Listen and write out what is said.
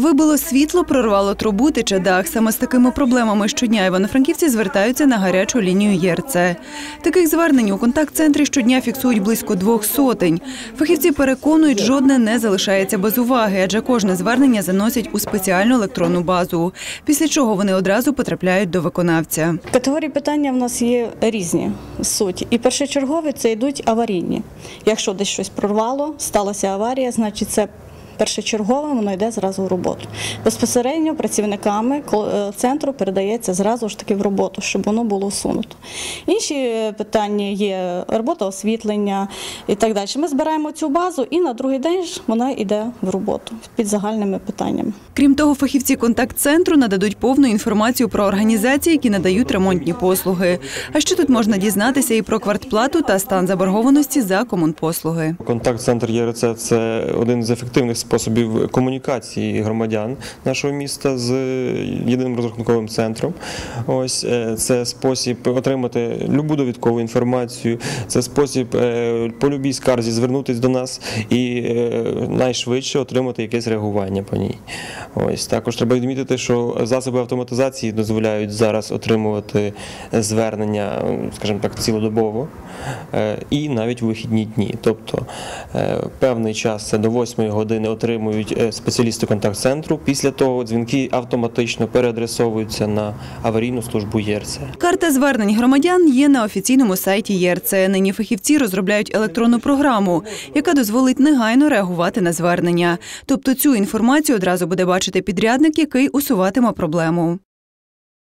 Вибило світло, прорвало трубу, тече дах. Саме з такими проблемами щодня івано-франківці звертаються на гарячу лінію ЄРЦ. Таких звернень у контакт-центрі щодня фіксують близько двох сотень. Фахівці переконують, жодне не залишається без уваги, адже кожне звернення заносять у спеціальну електронну базу. Після чого вони одразу потрапляють до виконавця. Категорії питання в нас є різні суть. І першочергові це йдуть аварійні. Якщо десь щось прорвало, сталася аварія, значить це. Першочергове воно йде зразу в роботу. Безпосередньо працівниками е, центру передається зразу ж таки в роботу, щоб воно було усунуто. Інші питання є робота освітлення і так далі. Ми збираємо цю базу і на другий день ж вона йде в роботу під загальними питаннями. Крім того, фахівці контакт-центру нададуть повну інформацію про організації, які надають ремонтні послуги. А ще тут можна дізнатися і про квартплату та стан заборгованості за комунпослуги. Контакт-центр ЄРЦ – це один з ефективних способів комунікації громадян нашого міста з єдиним розрахунковим центром. Ось е, це спосіб отримати любу довідкову інформацію, це спосіб е, по любій скарзі звернутися до нас і е, найшвидше отримати якесь реагування по ній. Ось також треба відмітити, що засоби автоматизації дозволяють зараз отримувати звернення, скажімо так, цілодобово і навіть у вихідні дні. Тобто певний час це до 8 години отримують е, спеціалісти контакт-центру. Після того дзвінки автоматично переадресовуються на аварійну службу ЄРЦ. Карта звернень громадян є на офіційному сайті ЄРЦ. Нині фахівці розробляють електронну програму, яка дозволить негайно реагувати на звернення. Тобто цю інформацію одразу буде бачити підрядник, який усуватиме проблему.